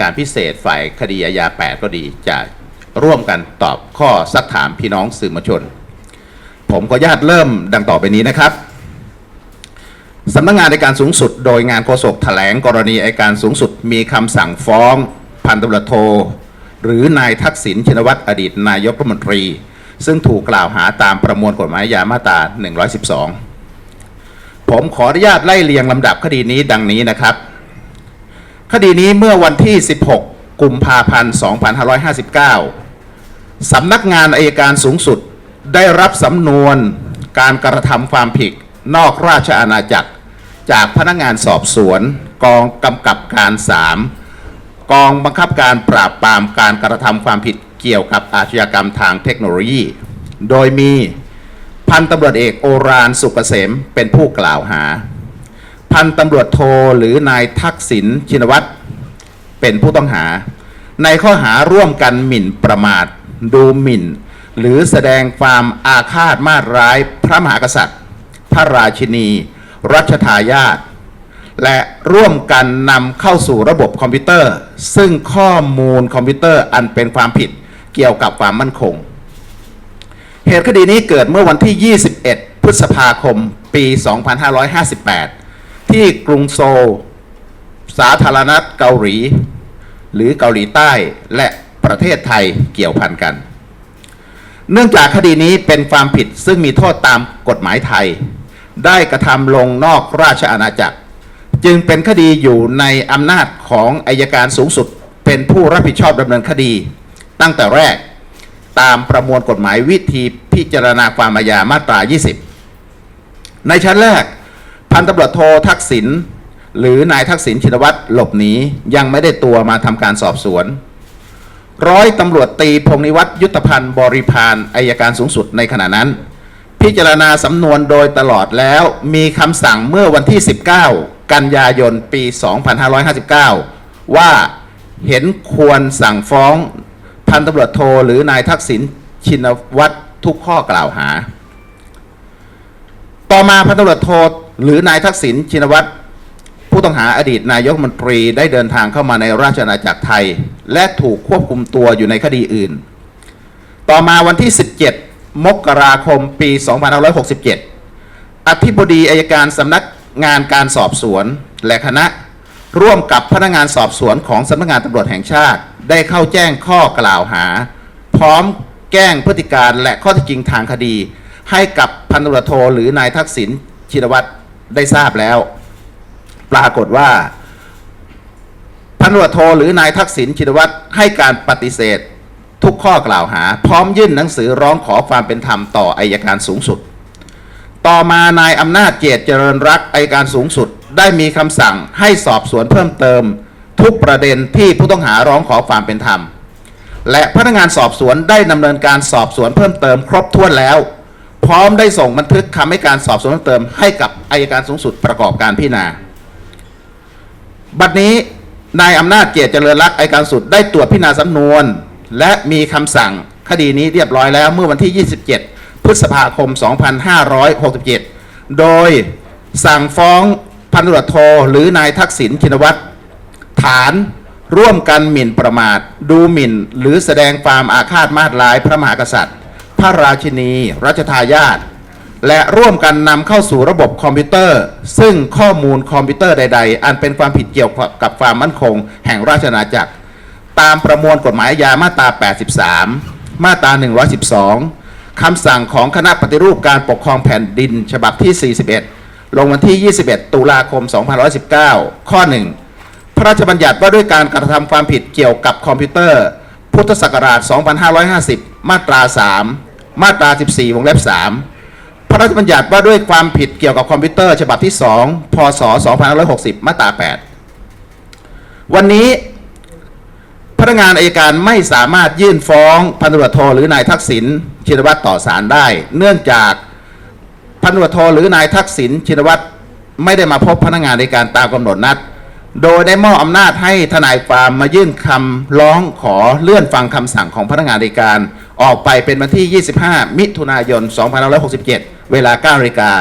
การพิเศษฝ่ายคดีอาญา8 ก็ดีจะร่วมกันตอบข้อซักถามพี่น้องสื่อมวลชน ผมขออนุญาตเริ่มดังต่อไปนี้นะครับสำนักงานในการสูงสุด โดยงานโฆษกแถลงกรณีอัยการสูงสุด มีคำสั่งฟ้อง พันตำรวจโท หรือนายทักษิณชินวัตรอดีตนายกรัฐมนตรี ซึ่งถูกกล่าวหาตามประมวลกฎหมายอาญามาตรา 112 ผมขออนุญาตไล่เรียงลำดับคดีนี้ดังนี้นะครับ คดีนี้เมื่อวันที่ 16 กุมภาพันธ์ 2559 สำนักงานอายการสูงสุดได้รับสำนวนการกระทำความผิดนอกราชอาณาจักร จากพนักงานสอบสวน กองกำกับการ 3 กองบังคับการปราบปรามการกระทำความผิดเกี่ยวกับอาชญากรรมทางเทคโนโลยี โดยมีพันตำรวจเอกโอรานสุกเกษมเป็นผู้กล่าวหา พันตำรวจโทหรือนายทักษิณชินวัตรเป็นผู้ต้องหา ในข้อหาร่วมกันหมิ่นประมาท ดูหมิ่น หรือแสดงความอาฆาตมาร้ายพระมหากษัตริย์ พระราชินี รัชทายาทและร่วมกันนำเข้าสู่ระบบคอมพิวเตอร์ ซึ่งข้อมูลคอมพิวเตอร์อันเป็นความผิดเกี่ยวกับความมั่นคง เหตุคดีนี้เกิดเมื่อวันที่ 21 พฤษภาคม ปี 2558 ที่กรุงโซล สาธารณรัฐเกาหลี หรือเกาหลีใต้และประเทศไทยเกี่ยวพันกัน เนื่องจากคดีนี้เป็นความผิดซึ่งมีโทษตามกฎหมายไทย ได้กระทำลงนอกราชอาณาจักร จึงเป็นคดีอยู่ในอำนาจของอายการสูงสุด เป็นผู้รับผิดชอบดำเนินคดี ตั้งแต่แรกตามประมวลกฎหมายวิธีพิจารณาความอาญามาตรา 20 ในชั้นแรก พันตำรวจโททักษิณหรือนายทักษิณชินวัตรหลบหนียังไม่ได้ตัวมาทำการสอบสวน ร้อยตำรวจตีพงนิวัตรยุทธพันธ์บริพานอายการสูงสุดในขณะนั้น พิจารณาสำนวนโดยตลอดแล้วมีคำสั่งเมื่อวันที่ 19 กันยายนปี 2559 ว่าเห็นควรสั่งฟ้องพันตำรวจโทหรือนายทักษิณชินวัตรทุกข้อกล่าวหา ต่อมาพันตำรวจโท หรือนายทักษิณชินวัตรผู้ต้องหาอดีตนายกมนตรีได้เดินทางเข้ามาในราชอาณาจักรไทย และถูกควบคุมตัวอยู่ในคดีอื่น ต่อมาวันที่ 17 มกราคมปี 2567 อธิบดีอายการสำนักงานการสอบสวนและคณะร่วมกับพนักงานสอบสวนของสำนักงานตำรวจแห่งชาติ ได้เข้าแจ้งข้อกล่าวหา พร้อมแก้งพฤติการและข้อเท็จจริงทางคดี ให้กับพันตำรวจโทหรือนายทักษิณชินวัตร ได้ทราบแล้ว ปรากฏว่าพันตำรวจโทหรือนายทักษิณชินวัตรให้การปฏิเสธทุกข้อกล่าวหา พร้อมยื่นหนังสือร้องขอความเป็นธรรมต่ออายการสูงสุด ต่อมานายอำนาจเจตเจริญรักอายการสูงสุด ได้มีคำสั่งให้สอบสวนเพิ่มเติม ทุกประเด็นที่ผู้ต้องหาร้องขอความเป็นธรรม และพนักงานสอบสวนได้ดำเนินการสอบสวนเพิ่มเติมครบถ้วนแล้ว พร้อมได้ส่งบันทึกคำให้การสอบสวนเพิ่มเติมให้กับอายการสูงสุดประกอบการพิจารณา บัดนี้นายอำนาจเกียรติเจริญรักอัยการสุดได้ตรวจพิจารณาสำนวน และมีคำสั่งคดีนี้เรียบร้อยแล้วเมื่อวันที่ 27 พฤษภาคม 2567 โดยสั่งฟ้องพันตรวจโทหรือนายทักษิณชินวัตรฐานร่วมกันหมิ่นประมาท ดูหมิ่น หรือแสดงความอาฆาตมาตร้ายพระมหากษัตริย์ พระราชินีรัชทายาทและร่วมกันนำเข้าสู่ระบบคอมพิวเตอร์ ซึ่งข้อมูลคอมพิวเตอร์ใด ๆ อันเป็นความผิดเกี่ยวกับความมั่นคง แห่งราชอาณาจักร ตามประมวลกฎหมายอาญามาตรา 83 มาตรา 112 คำสั่งของคณะปฏิรูปการปกครองแผ่นดินฉบับที่ 41 ลงวันที่ 21 ตุลาคม 2519 ข้อ 1 พระราชบัญญัติว่าด้วยการกระทำความผิดเกี่ยวกับคอมพิวเตอร์ พุทธศักราช 2550 มาตรา 3 มาตรา 14 วงเล็บ 3 พระราชบัญญัติว่าด้วยความผิดเกี่ยวกับคอมพิวเตอร์ฉบับที่ 2 พศ 2560 มาตรา 8 วันนี้พนักงานอายการไม่สามารถยื่นฟ้องพันตำรวจโทหรือนายทักษิณชินวัตรต่อศาลได้ เนื่องจากพันตำรวจโทหรือนายทักษิณชินวัตรไม่ได้มาพบพนักงานในการตามกำหนดนัด โดยได้มอบอำนาจให้ทนายความมายื่นคำร้องขอเลื่อนฟังคำสั่งของพนักงานในการ ออกไปเป็นวันที่ 25 มิถุนายน 2567 เวลา9นาฬิกา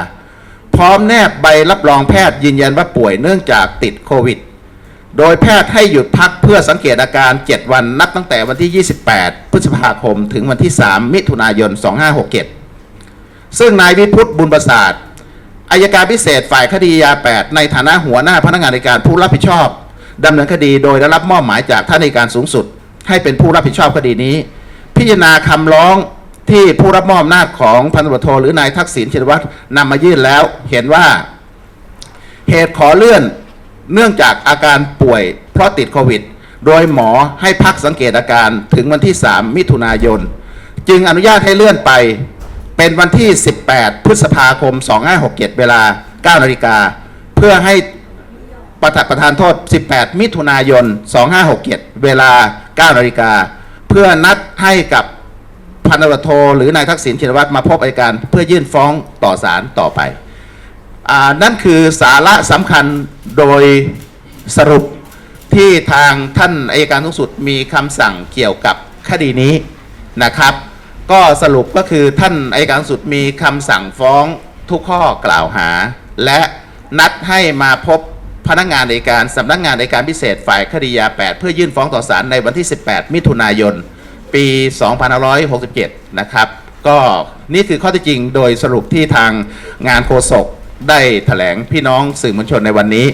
พร้อมแนบใบรับรองแพทย์ยืนยันว่าป่วยเนื่องจากติดโควิด โดยแพทย์ให้หยุดพักเพื่อสังเกตอาการ 7 วันนับตั้งแต่วันที่ 28 พฤษภาคม ถึงวันที่ 3 มิถุนายน 2567 ซึ่งนายวิพุทธบุญประสาทอายการพิเศษฝ่ายคดียา 8 ในฐานะหัวหน้าพนักงานในการผู้รับผิดชอบดำเนินคดีโดยได้รับมอบหมายจากท่านในการสูงสุด ให้เป็นผู้รับผิดชอบคดีนี้ พิจารณาคำร้องที่ผู้รับมอบอำนาจของพันตำรวจโทหรือนายทักษิณชินวัตรนำมายื่นแล้ว เห็นว่าเหตุขอเลื่อนเนื่องจากอาการป่วยเพราะติดโควิด โดยหมอให้พักสังเกตอาการถึงวันที่ 3 มิถุนายน จึงอนุญาตให้เลื่อนไปเป็นวันที่ 18 พฤษภาคม 2567 เวลา 9 นาฬิกา เพื่อให้ประประธานโทษ 18 มิถุนายน 2567 เวลา 9 นาฬิกา พื่อนัดให้กับพันตำรวจโทหรือนายทักษิณชินวัตรมาพบอัยการ เพื่อยื่นฟ้องต่อศาลต่อไปอนั่นคือสาระสำคัญโดยสรุปที่ทางท่านอายการสูงสุดมีคำสั่งเกี่ยวกับคดีนี้นะครับ ก็สรุปก็คือท่านอายการสูงสุดมีคำสั่งฟ้องทุกข้อกล่าวหา และนัดให้มาพบ พนักงานในการสำนักงานในการพิเศษฝ่ายคดียา 8 เพื่อยื่นฟ้องต่อศาลในวันที่ 18 มิถุนายน ปี 2567 นะครับ ก็นี่คือข้อเท็จจริงโดยสรุปที่ทางงานโฆษกได้แถลงพี่น้องสื่อมวลชนในวันนี้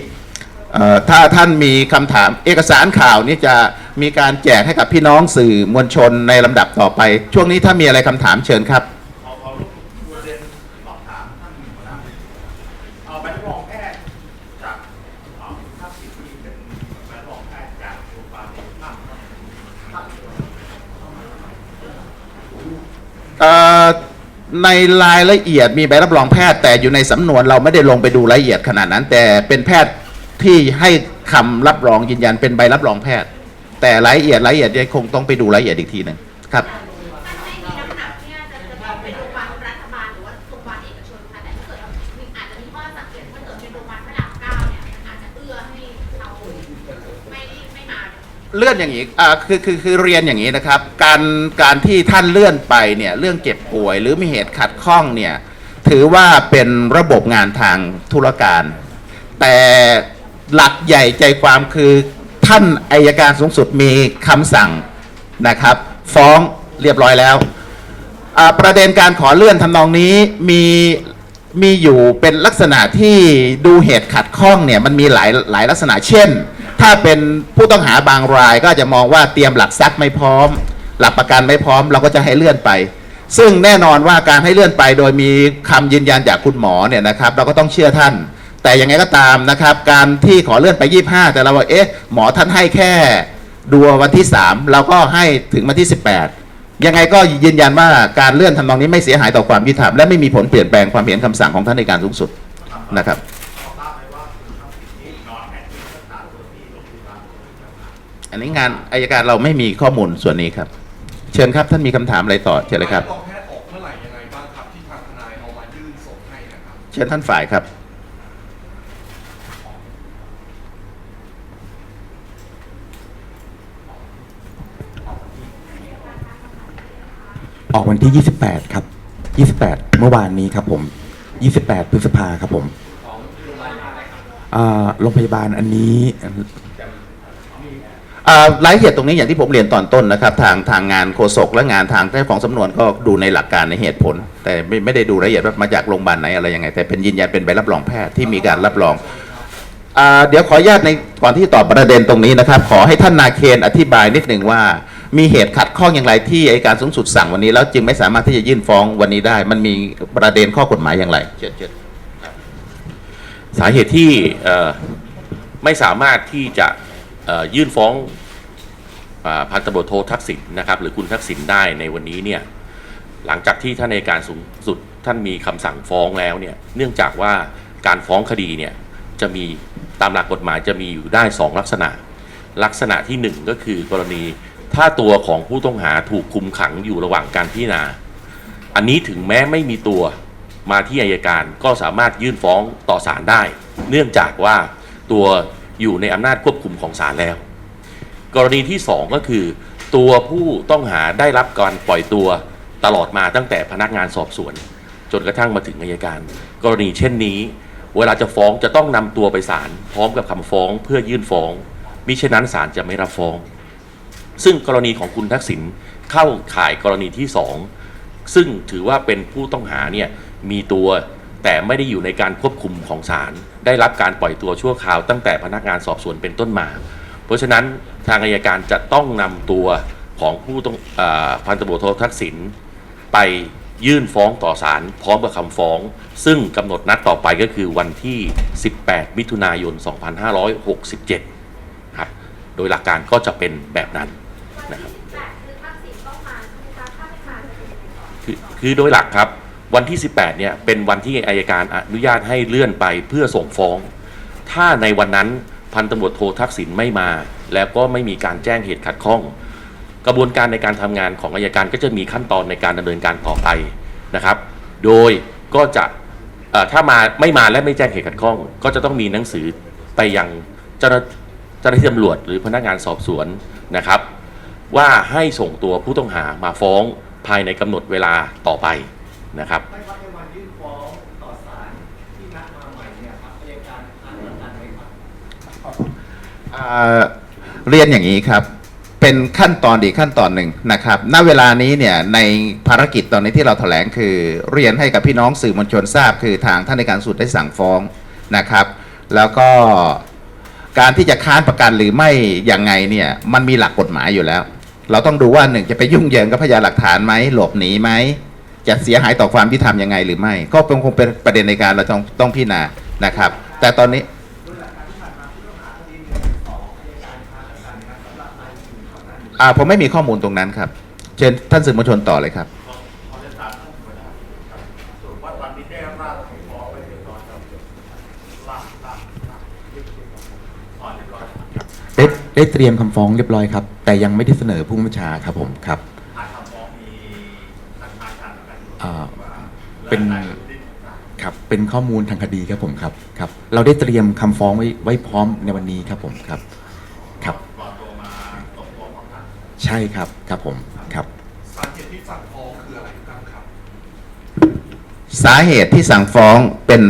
ถ้าท่านมีคำถามเอกสารข่าวนี้จะมีการแจกให้กับพี่น้องสื่อมวลชนในลำดับต่อไป ช่วงนี้ถ้ามีอะไรคำถามเชิญครับ เอาใบรับรองแพทย์จากเอ่อภาคสิทธิ์ที่เป็นใบรับรองแพทย์จากโรงพยาบาลเอกชนครับ เอ่อในรายละเอียดมีใบรับรองแพทย์ แต่อยู่ในสำนวนเราไม่ได้ลงไปดูรายละเอียดขนาดนั้น แต่เป็นแพทย์ที่ให้คำรับรองยืนยันเป็นใบรับรองแพทย์ แต่รายละเอียดรายละเอียดยังคงต้องไปดูรายละเอียดอีกทีหนึ่งครับ เลื่อนอย่างนี้อ่าคือคือคือเรียนอย่างนี้นะครับ การการที่ท่านเลื่อนไปเนี่ยเรื่องเจ็บป่วย หรือมีเหตุขัดข้องเนี่ยถือว่าเป็นระบบงานทางธุรการ แต่หลักใหญ่ใจความคือท่านอายการสูงสุดมีคำสั่งนะครับ ฟ้องเรียบร้อยแล้ว ประเด็นการขอเลื่อนทำนองนี้มีมีอยู่เป็นลักษณะที่ดูเหตุขัดข้องเนี่ยมันมีหลายหลายลักษณะเช่น ถ้าเป็นผู้ต้องหาบางรายก็อาจจะมองว่าเตรียมหลักทรัพย์ไม่พร้อม หลักประกันไม่พร้อม เราก็จะให้เลื่อนไป ซึ่งแน่นอนว่าการให้เลื่อนไปโดยมีคำยืนยันจากคุณหมอเนี่ยนะครับเราก็ต้องเชื่อท่าน แต่ยังไงก็ตามนะครับ การที่ขอเลื่อนไป 25 แต่เราว่าเอ๊ะหมอท่านให้แค่ดูวันที่ 3 เราก็ให้ถึงวันที่ 18 ยังไงก็ยืนยันว่าการเลื่อนทำนองนี้ไม่เสียหายต่อความยุติธรรมและไม่มีผลเปลี่ยนแปลงความเห็นคำสั่งของท่านในการสูงสุดนะครับ อันนี้งานอายการเราไม่มีข้อมูลส่วนนี้ครับ เชิญครับท่านมีคำถามอะไรต่อเชิญเลยครับรองแพทย์ออกเมื่อไหร่ยังไงบ้างครับที่ทางทนายเอามายื่นส่งให้นะครับ เชิญท่านฝ่ายครับออกวันที่ 28 ครับ 28 เมื่อวานนี้ครับผม 28 พฤษภาครับผมอ่าโรงพยาบาลอันนี้อ่า รายละเอียดตรงนี้อย่างที่ผมเรียนตอนต้นนะครับ ทางทางงานโฆษกและงานทางเจ้าของสำนวนก็ดูในหลักการในเหตุผล แต่ไม่ไม่ได้ดูรายละเอียดว่ามาจากโรงพยาบาลไหนอะไรยังไง แต่เป็นยืนยันเป็นใบรับรองแพทย์ที่มีการรับรองเดี๋ยวขออนุญาตในก่อนที่ตอบประเด็นตรงนี้นะครับ ขอให้ท่านนาเคนอธิบายนิดหนึ่งว่า มีเหตุขัดข้องอย่างไรที่อัยการสูงสุดสั่งวันนี้แล้วจึงไม่สามารถที่จะยื่นฟ้องวันนี้ได้ มันมีประเด็นข้อกฎหมายอย่างไรเชิญเชิญสาเหตุที่ไม่สามารถที่จะ ยื่นฟ้องอพันตำรวจโททักษิณนะครับ หรือคุณทักษิณได้ในวันนี้เนี่ยหลังจากที่ท่านในการสูงสุดท่านมีคำสั่งฟ้องแล้วเนี่ยเนื่องจากว่าการฟ้องคดีเนี่ยจะมีตามหลักกฎหมายจะมีอยู่ได้สองลักษณะ ลักษณะที่หนึ่งก็คือกรณีถ้าตัวของผู้ต้องหาถูกคุมขังอยู่ระหว่างการพิจารณา อันนี้ถึงแม้ไม่มีตัวมาที่อายการก็สามารถยื่นฟ้องต่อศาลได้ เนื่องจากว่าตัว อยู่ในอำนาจควบคุมของศาลแล้ว กรณีที่ 2 ก็คือ ตัวผู้ต้องหาได้รับการปล่อยตัวตลอดมาตั้งแต่พนักงานสอบสวน จนกระทั่งมาถึงอายการ กรณีเช่นนี้ เวลาจะฟ้องจะต้องนำตัวไปศาลพร้อมกับคำฟ้องเพื่อยื่นฟ้องมิฉะนั้นศาลจะไม่รับฟ้อง ซึ่งกรณีของคุณทักษิณเข้าข่ายกรณีที่สองซึ่งถือว่าเป็นผู้ต้องหาเนี่ยมีตัว แต่ไม่ได้อยู่ในการควบคุมของศาลได้รับการปล่อยตัวชั่วคราวตั้งแต่พนักงานสอบสวนเป็นต้นมา เพราะฉะนั้นทางอายการจะต้องนำตัวของผู้ต้องอาพันตำรวจโททักษิณไปยื่นฟ้องต่อศาลพร้อมกับคำฟ้อง ซึ่งกำหนดนัดต่อไปก็คือวันที่ 18 มิถุนายน 2567 ครับ โดยหลักการก็จะเป็นแบบนั้นวันที่สิบแปดคือทักษิณต้องมาใช่ไหมคะถ้าไม่มาจะเป็นยังไงต่อคือคือโดยหลักครับ วันที่ 18 เนี่ยเป็นวันที่อายการอนุญาตให้เลื่อนไปเพื่อส่งฟ้อง ถ้าในวันนั้นพันตำรวจโททักษิณไม่มา แล้วก็ไม่มีการแจ้งเหตุขัดข้อง กระบวนการในการทำงานของอายการก็จะมีขั้นตอนในการดำเนินการต่อไปนะครับ โดยก็จะถ้ามาไม่มาและไม่แจ้งเหตุขัดข้อง ก็จะต้องมีหนังสือไปยังเจ้าหน้าเจ้าหน้าที่ตำรวจหรือพนักงานสอบสวนนะครับ ว่าให้ส่งตัวผู้ต้องหามาฟ้องภายในกำหนดเวลาต่อไป นะครับไม่ว่าในวันยื่นฟ้องต่อศาลที่นัดมาใหม่เนี่ยครับอัยการอ่านประกันไหมครับเรียนอย่างนี้ครับ เป็นขั้นตอนอีกขั้นตอนหนึ่งนะครับ ณ เวลานี้เนี่ยในภารกิจตอนนี้ที่เราแถลงคือ เรียนให้กับพี่น้องสื่อมวลชนทราบ คือทางท่านในการสุดได้สั่งฟ้องนะครับ แล้วก็การที่จะค้านประกันหรือไม่อย่างไงเนี่ยมันมีหลักกฎหมายอยู่แล้ว เราต้องดูว่าหนึ่งจะไปยุ่งเหยิงกับพยานหลักฐานไหมหลบหนีไหม จะเสียหายต่อความยุติธรรมยังไงหรือไม่ ก็เป็นคงเป็นประเด็นในการเราต้องต้องพิจารณานะครับ แต่ตอนนี้อ่าผมไม่มีข้อมูลตรงนั้นครับ เชิญท่านสื่อมวลชนต่อเลยครับขอจะถามท่านหัวหน้าครับส่วนว่าวันนี้ได้รับร่างของฟ้องไปเรียบร้อยแล้วร่างร่างร่างเรียบร้อยอ่อนเรียบร้อยครับได้ได้เตรียมคำฟ้องเรียบร้อยครับ แต่ยังไม่ได้เสนอผู้บัญชาครับผมครับ เป็นและนายสุรินทร์ต่างครับเป็นข้อมูลทางคดีครับผมครับครับ เราได้เตรียมคำฟ้องไว้ไว้พร้อมในวันนี้ครับผมครับครับๆรอตัวมาส่งฟ้องของทางใช่ครับครับผมครับ สาเหตุที่สั่งฟ้องคืออะไรบ้างครับ สาเหตุที่สั่งฟ้องเป็น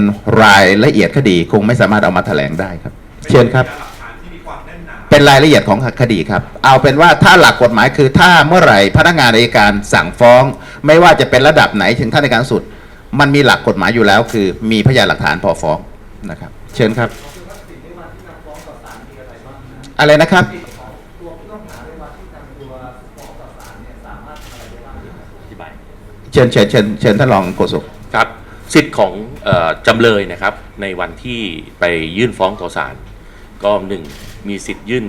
รายละเอียดคดีคงไม่สามารถเอามาแถลงได้ครับ เชิญครับ เป็นรายละเอียดของคดีครับ เอาเป็นว่าถ้าหลักกฎหมายคือถ้าเมื่อไหร่พนักงานอัยการสั่งฟ้อง ไม่ว่าจะเป็นระดับไหนถึงท่านในการสุด มันมีหลักกฎหมายอยู่แล้ว คือมีพยานหลักฐานพอฟ้องนะครับ เชิญครับอะไรนะครับเชิญเชิญเชิญเชิญท่านรองโฆษกครับสิทธิ์ของจำเลยนะครับในวันที่ไปยื่นฟ้องต่อศาลก็หนึ่ง มีสิทธิ์ยื่น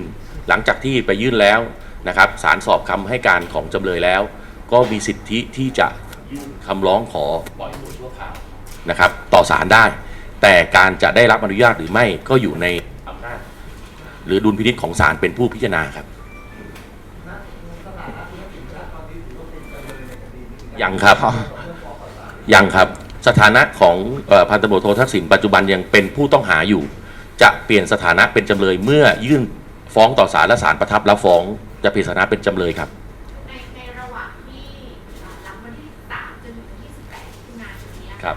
หลังจากที่ไปยื่นแล้วนะครับศาลสอบคำให้การของจำเลยแล้ว ก็มีสิทธิที่จะยื่นคำร้องขอปล่อยตัวชั่วคราวนะครับต่อศาลได้ แต่การจะได้รับอนุญาตหรือไม่ก็อยู่ในอำนาจหรือดุลพินิจของศาลเป็นผู้พิจารณาครับยังครับยังครับ สถานะของเอ่อพันตำรวจโททักษิณปัจจุบันยังเป็นผู้ต้องหาอยู่ จะเปลี่ยนสถานะเป็นจำเลยเมื่อยื่นฟ้องต่อศาลและศาลประทับรับฟ้องจะเปลี่ยนสถานะเป็นจำเลยครับ ในในระหว่างที่อ่าหลังวันที่สามจนถึงที่สิบแปดมิถุนายนนี้ครับ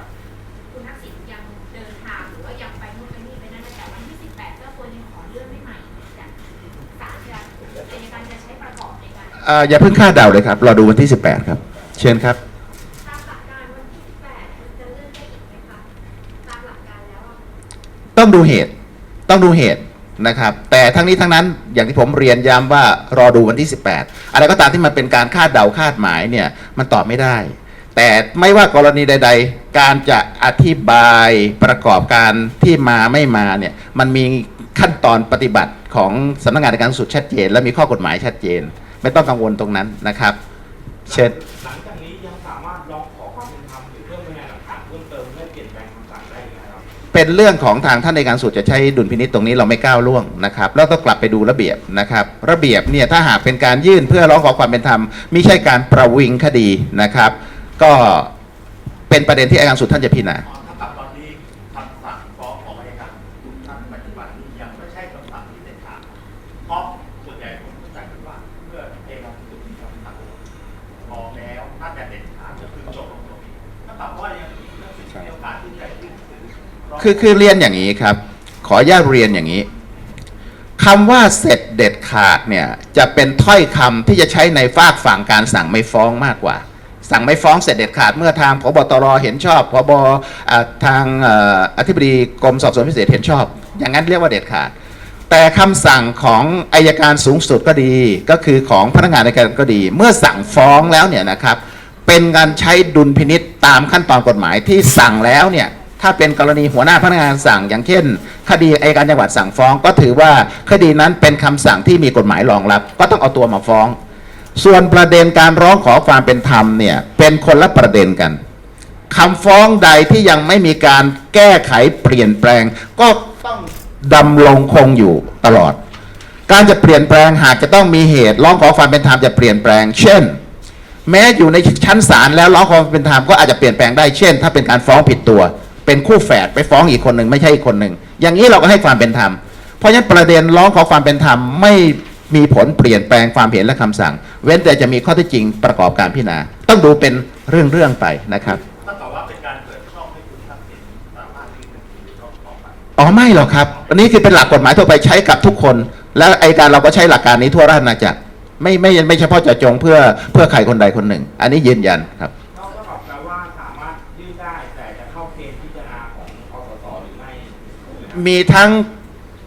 คุณทักษิณยังเดินทางหรือว่ายังไปนู่นไปนี่ไปนั่นแต่วันที่สิบแปดเจ้าตัวยังขอเลื่อนไม่ใหม่จากศาลจะอัยการจะใช้ประกอบในการอ่าอย่าเพิ่งคาดเดาเลยครับ รอดูวันที่ 18 ครับ เชิญครับ ตามหลักการวันที่สิบแปดจะเลื่อนได้อีกไหมคะตามหลักการแล้วอะ ต้องดูเหตุ ต้องดูเหตุนะครับ แต่ทั้งนี้ทั้งนั้นอย่างที่ผมเรียนย้ำว่ารอดูวันที่ 18 อะไรก็ตามที่มันเป็นการคาดเดาคาดหมายเนี่ยมันตอบไม่ได้ แต่ไม่ว่ากรณีใด ๆ การจะอธิบายประกอบการที่มาไม่มาเนี่ยมันมีขั้นตอนปฏิบัติของสำนักงานในการสุดชัดเจน และมีข้อกฎหมายชัดเจน ไม่ต้องกังวลตรงนั้นนะครับ เชิญ เป็นเรื่องของทางท่านในการสุดจะใช้ดุลพินิษตรงนี้เราไม่ก้าวล่วงนะครับแล้วต้องกลับไปดูระเบียบนะครับ ระเบียบเนี่ยถ้าหากเป็นการยื่นเพื่อร้องขอความเป็นธรรมไม่ใช่การประวิงคดีนะครับ ก็เป็นประเด็นที่อายการสุดท่านจะพิจารณา คือคือเรียนอย่างนี้ครับ ขออนุญาตเรียนอย่างนี้คำว่าเสร็จเด็ดขาดเนี่ยจะเป็นถ้อยคำที่จะใช้ในฝากฝั่งการสั่งไม่ฟ้องมากกว่า สั่งไม่ฟ้องเสร็จเด็ดขาดเมื่อทางพบตรเห็นชอบพบทางเอ่ออธิบดีกรมสอบสวนพิเศษเห็นชอบ อย่างนั้นเรียกว่าเด็ดขาด แต่คำสั่งของอายการสูงสุดก็ดี ก็คือของพนักงานในการก็ดี เมื่อสั่งฟ้องแล้วเนี่ยนะครับเป็นการใช้ดุลพินิษตามขั้นตอนกฎหมายที่สั่งแล้วเนี่ย ถ้าเป็นกรณีหัวหน้าพนักงานสั่ง อย่างเช่น คดีอายการจังหวัดสั่งฟ้อง ก็ถือว่าคดีนั้นเป็นคำสั่งที่มีกฎหมายรองรับ ก็ต้องเอาตัวมาฟ้อง ส่วนประเด็นการร้องขอความเป็นธรรมเนี่ยเป็นคนละประเด็นกันคำฟ้องใดที่ยังไม่มีการแก้ไขเปลี่ยนแปลง ก็ต้องดำรงคงอยู่ตลอด การจะเปลี่ยนแปลงหากจะต้องมีเหตุร้องขอความเป็นธรรมจะเปลี่ยนแปลง เช่น แม้อยู่ในชั้นศาลแล้วร้องขอความเป็นธรรมก็อาจจะเปลี่ยนแปลงได้เช่น ถ้าเป็นการฟ้องผิดตัว เป็นคู่แฝดไปฟ้องอีกคนหนึ่งไม่ใช่อีกคนหนึ่งอย่างนี้เราก็ให้ความเป็นธรรม เพราะฉะนั้นประเด็นร้องขอความเป็นธรรมไม่มีผลเปลี่ยนแปลงความเห็นและคำสั่ง เว้นแต่จะมีข้อเท็จจริงประกอบการพิจารณา ต้องดูเป็นเรื่องๆไปนะครับถ้าตอบว่าเป็นการเปิดช่องให้คุณทักษิณสามารถที่จะมีช่องต่อไปอ๋อไม่หรอกครับ อันนี้คือเป็นหลักกฎหมายทั่วไปใช้กับทุกคน และไอการเราก็ใช้หลักการนี้ทั่วราชอาณาจักรไม่ไม่ไม่เฉพาะเจาะจงเพื่อเพื่อใครคนใดคนหนึ่ง อันนี้ยืนยันครับ มีทั้ง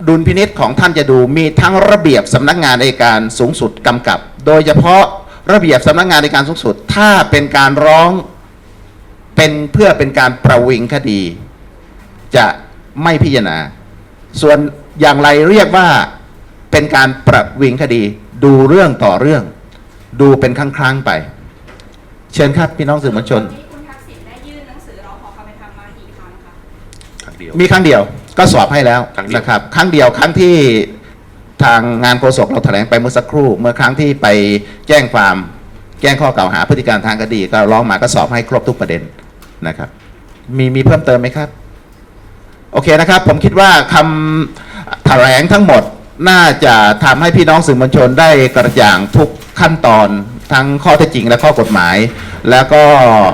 ดุลพินิษของท่านจะดู มีทั้งระเบียบสำนักงานในการสูงสุดกำกับ โดยเฉพาะระเบียบสำนักงานในการสูงสุด ถ้าเป็นการร้องเป็นเพื่อเป็นการประวิงคดี จะไม่พิจารณา ส่วนอย่างไรเรียกว่าเป็นการประวิงคดี ดูเรื่องต่อเรื่อง ดูเป็นครั้งๆไป เชิญครับพี่น้องสื่อมวลชนนี้คุณทักษิณได้ยื่นหนังสือร้องขอความเป็นธรรมมากี่ครั้งคะ ครั้งเดียว มีครั้งเดียว ก็สอบให้แล้วครั้งเดียว นะครับครั้งเดียวครั้งที่ทางงานโฆษกเราแถลงไปเมื่อสักครู่ เมื่อครั้งที่ไปแจ้งความแจ้งข้อกล่าวหาพฤติการทางคดี ก็ร้องมาก็สอบให้ครบทุกประเด็นนะครับ มีมีเพิ่มเติมไหมครับ โอเคนะครับ ผมคิดว่าคำแถลงทั้งหมดน่าจะทำให้พี่น้องสื่อมวลชนได้กระจ่างทุกขั้นตอนทั้งข้อเท็จจริงและข้อกฎหมาย แล้วก็อ่า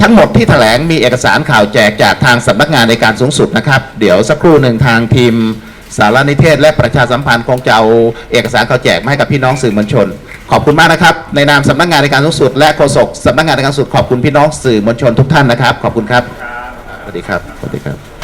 ทั้งหมดที่แถลงมีเอกสารข่าวแจกจากทางสำนักงานในการสูงสุดนะครับ เดี๋ยวสักครู่หนึ่งทางทีมสารนิเทศ และประชาสัมพันธ์คงจะเอาเอกสารข่าวแจกมาให้กับพี่น้องสื่อมวลชน ขอบคุณมากนะครับ ในนามสำนักงานในการสูงสุด และโฆษกสำนักงานในการสูงสุดขอบคุณพี่น้องสื่อมวลชนทุกท่านนะครับ ขอบคุณครับสวัสดีครับสวัสดีครับ